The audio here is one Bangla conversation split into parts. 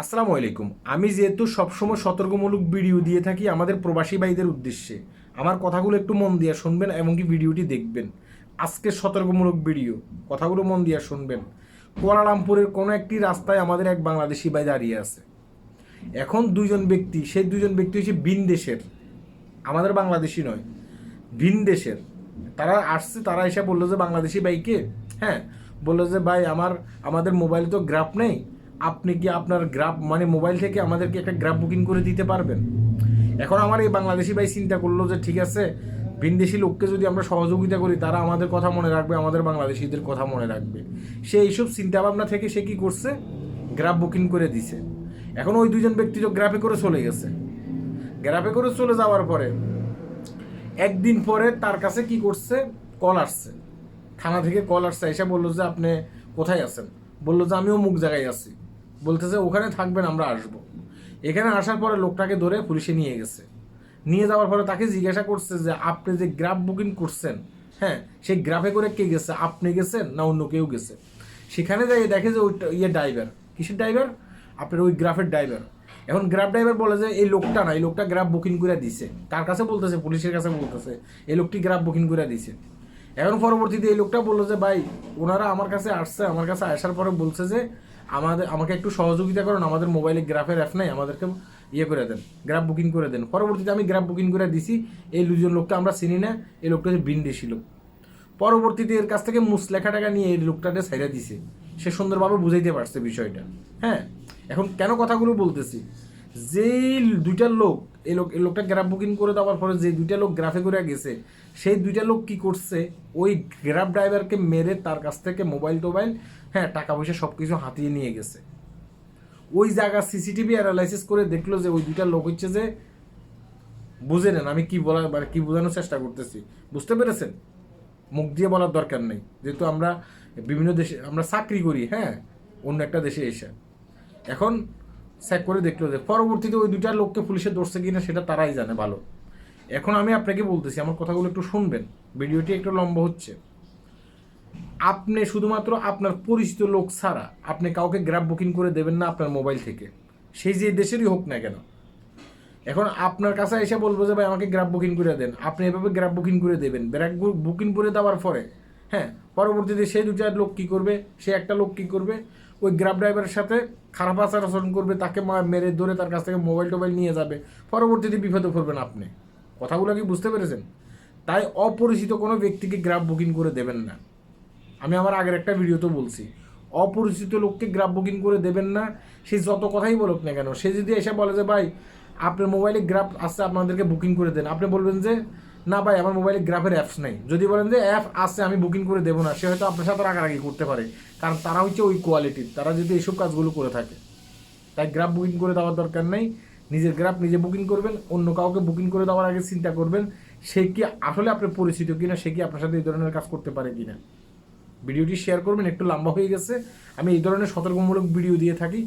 আসসালামু আলাইকুম। আমি যেহেতু সবসময় সতর্কমূলক ভিডিও দিয়ে থাকি আমাদের প্রবাসী ভাইদের উদ্দেশ্যে। আমার কথাগুলো একটু মন দিয়ে শুনবেন এবং কি ভিডিওটি দেখবেন। আজকের সতর্কমূলক ভিডিও। কথাগুলো মন দিয়ে শুনবেন। কুয়ালালামপুরের কোনো একটি রাস্তায় আমাদের এক বাংলাদেশি ভাই দাঁড়িয়ে আছে। এখন দুইজন ব্যক্তি, সেই দুজন ব্যক্তি হচ্ছে ভিন দেশের। আমাদের বাংলাদেশি নয়, ভিন দেশের। তারা আসছে, তারা এসে বলল যে বাংলাদেশি বাইকে হ্যাঁ বলল যে ভাই, আমার, আমাদের মোবাইলে তো গ্রাফ নেই। আপনি কি আপনার গ্রাফ মানে মোবাইল থেকে আমাদেরকে একটা গ্রাফ বুকিং করে দিতে পারবেন? এখন আমার এই বাংলাদেশি ভাই চিন্তা করল যে, ঠিক আছে, ভিনদেশি লোককে যদি আমরা সহযোগিতা করি, তারা আমাদের কথা মনে রাখবে, আমাদের বাংলাদেশিদের কথা মনে রাখবে। সে এইসব চিন্তা ভাবনা থেকে সে কি করছে? গ্রাফ বুকিং করে দিছে। এখন ওই দুজন ব্যক্তি গ্রাফে করে চলে গেছে। গ্রাফে করে চলে যাওয়ার পরে, একদিন পরে তার কাছে কি করছে? কল আসছে। থানা থেকে কল আসছে, এসে বলল যে, আপনি কোথায় আছেন? বলল যে, আমিও মুখ জায়গায় আছি। বলতেছে, ওখানে থাকবেন, আমরা আসব। এখানে আসার পরে লোকটাকে ধরে পুলিশে নিয়ে গেছে। নিয়ে যাওয়ার পরে তাকে জিজ্ঞাসা করছে যে, আপনি যে গ্রাফ বুকিং করছেন হ্যাঁ সেই গ্রাফে করে কে গেছে? আপনি গেছেন না অন্য কেউ গেছে? সেখানে যাই দেখে যে ওই ইয়ে ড্রাইভার। কিসের ড্রাইভার? আপনার ওই গ্রাফের ড্রাইভার। এখন গ্রাফ ড্রাইভার বলে যে, এই লোকটা না, এই লোকটা গ্রাফ বুকিং করে দিছে। কার কাছে বলতেছে, পুলিশের কাছে বলতেছে, এই লোকটি গ্রাফ বুকিং করে দিছে। এখন পরবর্তীতে এই লোকটা বলল যে, ভাই, ওনারা আমার কাছে আসছে, আমার কাছে আসার পরে বলছে যে আমাদের, আমাকে একটু সহযোগিতা করুন, আমাদের মোবাইলে গ্রাফের অ্যাপ নাই, আমাদেরকে ইয়ে করে দেন গ্রাফ বুকিং করে দেন। পরবর্তীতে আমি গ্রাফ বুকিং করে দিছি, এই দুজন লোককে আমরা চিনি না, এই লোকটা হচ্ছে বিন্দেশি লোক। পরবর্তীতে এর কাছ থেকে মুসলেখা টাকা নিয়ে এই লোকটাকে ছাইড়া দিছে। সে সুন্দরভাবে বুঝাইতে পারছে বিষয়টা হ্যাঁ? এখন কেন কথাগুলো বলতেছি? যেই দুইটা লোক, এই লোক, এই লোকটা গ্রাফ বুকিং করে দেওয়ার পরে যে দুইটা লোক গ্রাফে করে গেছে, সেই দুইটা লোক কি করছে? ওই গ্রাফ ড্রাইভারকে মেরে তার কাছ থেকে মোবাইল টোবাইল হ্যাঁ টাকা পয়সা সব কিছু হাতিয়ে নিয়ে গেছে। ওই জায়গা সিসিটিভি অ্যানালাইসিস করে দেখল যে ওই দুইটা লোক হচ্ছে যে বুঝে নেন আমি কি বলার মানে কি বোঝানোর চেষ্টা করতেছি। বুঝতে পেরেছেন? মুখ দিয়ে বলার দরকার নেই। যেহেতু আমরা বিভিন্ন দেশে আমরা চাকরি করি হ্যাঁ অন্য একটা দেশে এসে। এখন চেক করে দেখল যে পরবর্তীতে ওই দুইটা লোককে পুলিশে ধরছে কিনা সেটা তারাই জানে ভালো। এখন আমি আপনাকে বলতেছি, আমার কথাগুলো একটু শুনবেন। ভিডিওটি একটু লম্বা হচ্ছে। আপনি শুধুমাত্র আপনার পরিচিত লোক ছাড়া আপনি কাউকে গ্র্যাব বুকিং করে দেবেন না আপনার মোবাইল থেকে। সেই যে দেশেরই হোক না কেন। এখন আপনার কাছে এসে বলব যে, ভাই, আমাকে গ্রাফ বুকিং করে দেন। আপনি এভাবে গ্র্যাব বুকিং করে দেবেন। গ্রাফ বুকিং করে দেওয়ার পরে হ্যাঁ পরবর্তীতে সেই চার লোক কী করবে? সে একটা লোক কী করবে? ওই গ্রাফ ড্রাইভারের সাথে খারাপ আচার আচরণ করবে, তাকে মেরে ধরে তার কাছ থেকে মোবাইল টোবাইল নিয়ে যাবে। পরবর্তীতে বিপদে পড়বেন আপনি। কথাগুলো কি বুঝতে পেরেছেন? তাই অপরিচিত কোনো ব্যক্তিকে গ্রাফ বুকিং করে দেবেন না। আমি আমার আগের একটা ভিডিওতে বলছি, অপরিচিত লোককে গ্রাফ বুকিং করে দেবেন না, সে যত কথাই বলুক না কেন, সে যদি এসে বলে যে, ভাই, আপনার মোবাইলে গ্রাফ আছে, আপনাদেরকে বুকিং করে দেন। আপনি বলবেন যে, না ভাই, আমার মোবাইলে গ্রাফের অ্যাপস নেই। যদি বলেন যে অ্যাপ আছে, আমি বুকিং করে দেবো না, সে হয়তো আপনার সাথে রাগারাগি করতে পারে, কারণ তারা হচ্ছে ওই কোয়ালিটির তারা যদি এইসব কাজগুলো করে থাকে, তাই গ্রাফ বুকিং করে দেওয়ার দরকার নেই। নিজের গ্রাফ নিজে বুকিং করবেন, অন্য কাউকে বুকিং করে দেওয়ার আগে চিন্তা করবেন, সে কি আসলে আপনার পরিচিত কিনা, সে কি আপনার সাথে এই ধরনের কাজ করতে পারে কিনা। ভিডিওটি শেয়ার করবেন, একটু লম্বা হয়ে গেছে। আমি এই ধরনের সতর্কমূলক ভিডিও দিয়ে থাকি।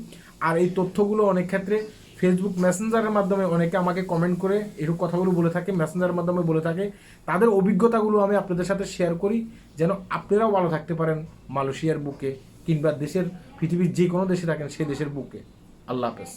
আর এই তথ্যগুলো অনেক ক্ষেত্রে ফেসবুক মেসেঞ্জারের মাধ্যমে অনেকে আমাকে কমেন্ট করে এরকম কথাগুলো বলে থাকে মেসেঞ্জারের মাধ্যমে বলে থাকে। তাদের অভিজ্ঞতাগুলো আমি আপনাদের সাথে শেয়ার করি, যেন আপনারাও ভালো থাকতে পারেন মালয়েশিয়ার বুকে কিংবা দেশের, পৃথিবীর যে কোনো দেশে থাকেন সেই দেশের বুকে। আল্লাহ হাফেজ।